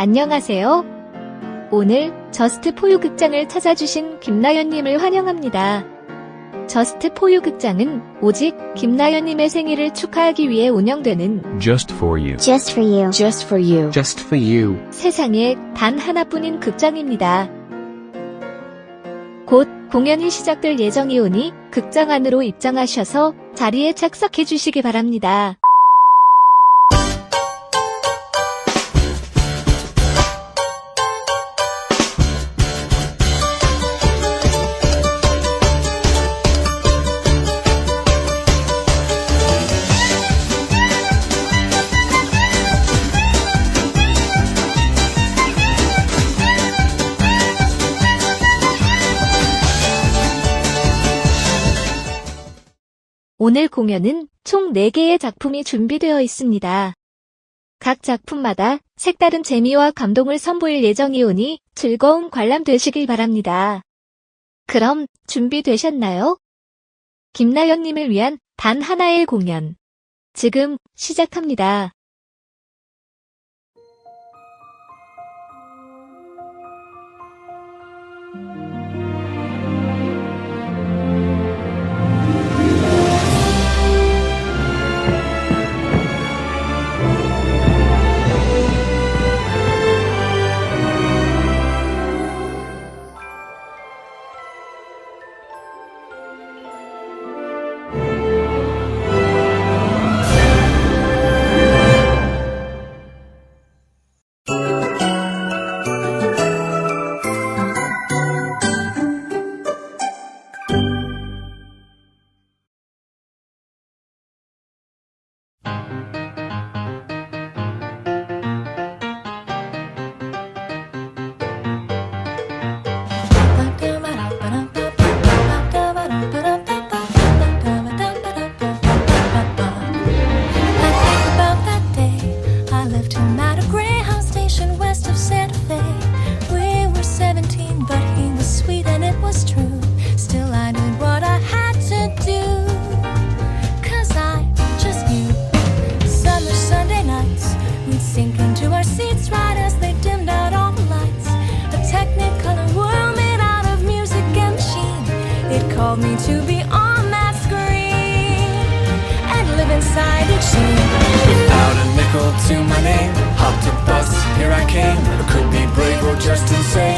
안녕하세요. 오늘 저스트 포유 극장을 찾아주신 김나연님을 환영합니다. 저스트 포유 극장은 오직 김나연님의 생일을 축하하기 위해 운영되는 Just for you. Just for you. Just for you. Just for you. 세상에 단 하나뿐인 극장입니다. 곧 공연이 시작될 예정이 오니 극장 안으로 입장하셔서 자리에 착석해 주시기 바랍니다. 오늘 공연은 총 4개의 작품이 준비되어 있습니다. 각 작품마다 색다른 재미와 감동을 선보일 예정이오니 즐거운 관람 되시길 바랍니다. 그럼 준비되셨나요? 김나연님을 위한 단 하나의 공연. 지금 시작합니다. Sink into our seats right as they dimmed out all the lights. A technicolor world made out of music and machine. It called me to be on that screen and live inside each scene. Without a nickel to my name, hopped a bus, here I came. I could be brave or just insane.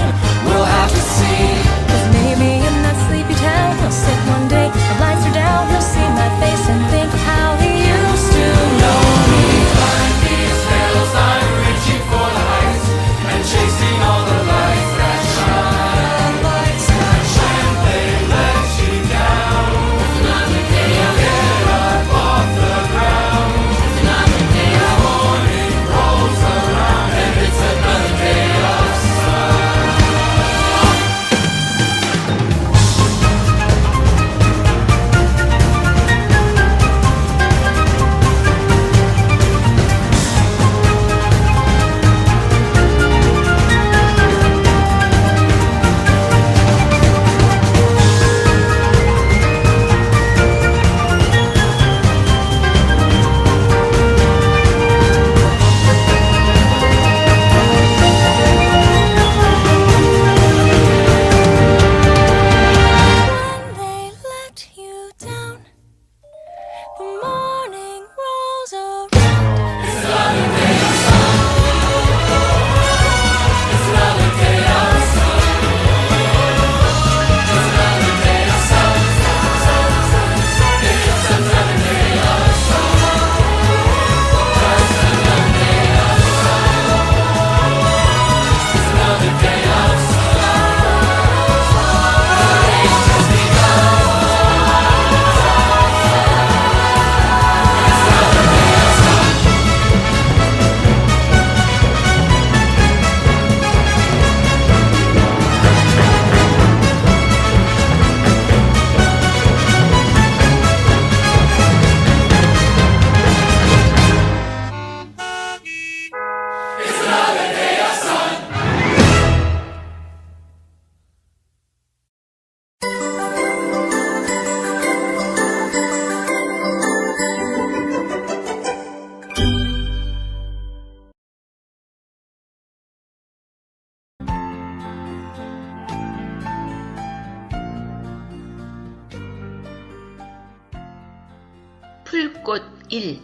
풀꽃 1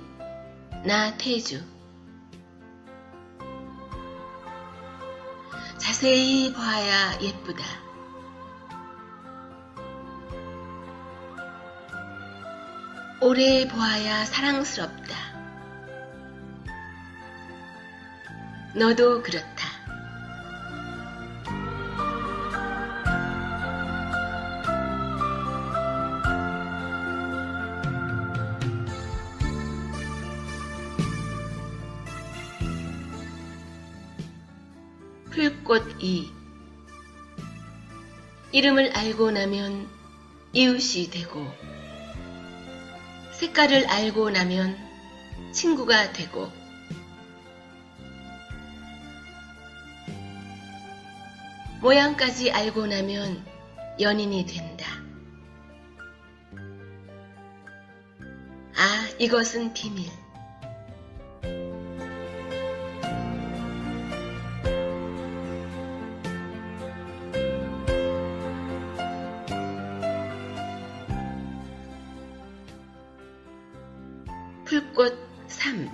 나태주 자세히 봐야 예쁘다. 오래 보아야 사랑스럽다. 너도 그렇다. 풀꽃 2 이름을 알고 나면 이웃이 되고 색깔을 알고 나면 친구가 되고 모양까지 알고 나면 연인이 된다. 아, 이것은 비밀. 풀꽃 3.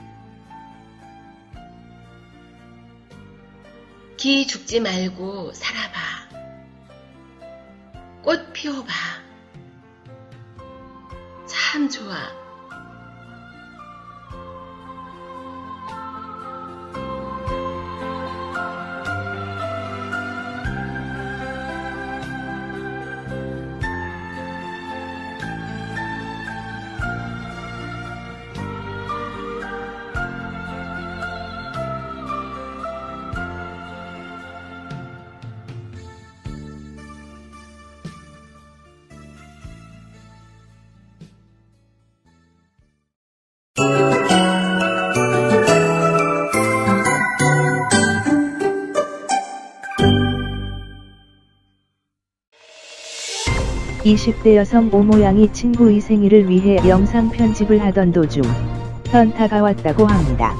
기 죽지 말고 살아봐. 꽃 피워봐. 참 좋아. 이십 대 여성 오모양이 친구의 생일을 위해 영상 편집을 하던 도중 현타가 왔다고 합니다.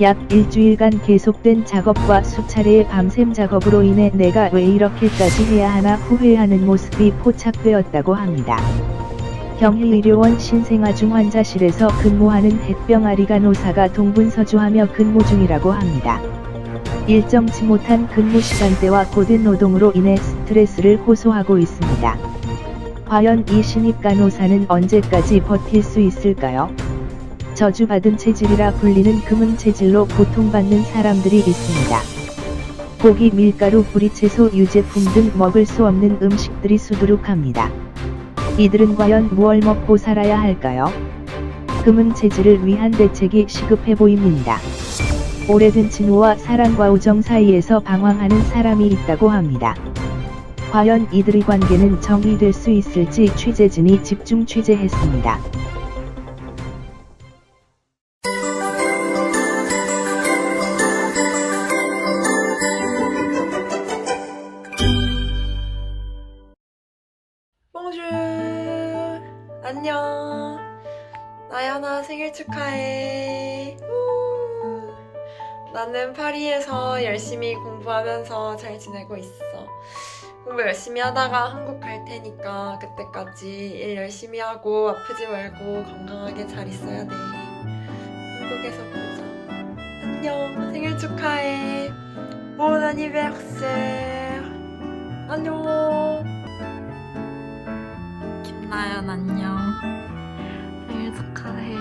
약 일주일간 계속된 작업과 수차례의 밤샘 작업으로 인해 내가 왜 이렇게까지 해야 하나 후회하는 모습이 포착되었다고 합니다. 경희의료원 신생아 중 환자실에서 근무하는 햇병아리 간호사가 동분서주하며 근무 중이라고 합니다. 일정치 못한 근무 시간대와 고된 노동으로 인해 스트레스를 호소하고 있습니다. 과연 이 신입 간호사는 언제까지 버틸 수 있을까요? 저주받은 체질이라 불리는 금은 체질로 고통받는 사람들이 있습니다. 고기, 밀가루, 뿌리채소, 유제품 등 먹을 수 없는 음식들이 수두룩합니다. 이들은 과연 무얼 먹고 살아야 할까요? 금은 체질을 위한 대책이 시급해 보입니다. 오래된 친구와 사랑과 우정 사이에서 방황하는 사람이 있다고 합니다. 과연 이들의 관계는 정리될 수 있을지 취재진이 집중 취재했습니다. 봉주 안녕 나연아 생일 축하해 우. 나는 파리에서 열심히 공부하면서 잘 지내고 있어 공부 열심히 하다가 한국 갈 테니까 그때까지 일 열심히 하고 아프지 말고 건강하게 잘 있어야 돼 한국에서 보자 안녕 생일 축하해 bon anniversaire 안녕 김나연 안녕. 생일 축하해.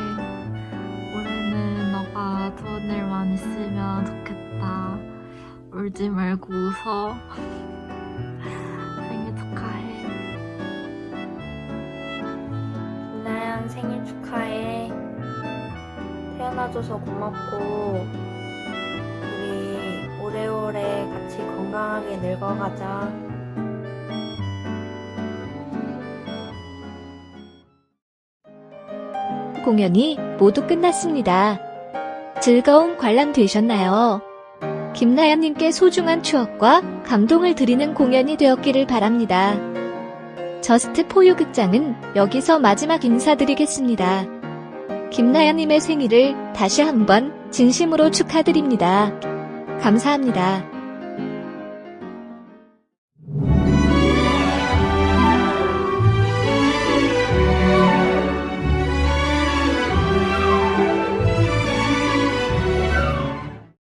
올해는 너가 좋은 일만 있으면 좋겠다. 울지 말고 웃어. 생일 축하해. 나연 생일 축하해. 태어나줘서 고맙고, 우리 오래오래 같이 건강하게 늙어가자. 공연이 모두 끝났습니다. 즐거운 관람 되셨나요? 김나연님께 소중한 추억과 감동을 드리는 공연이 되었기를 바랍니다. 저스트 포유 극장은 여기서 마지막 인사드리겠습니다. 김나연님의 생일을 다시 한번 진심으로 축하드립니다. 감사합니다.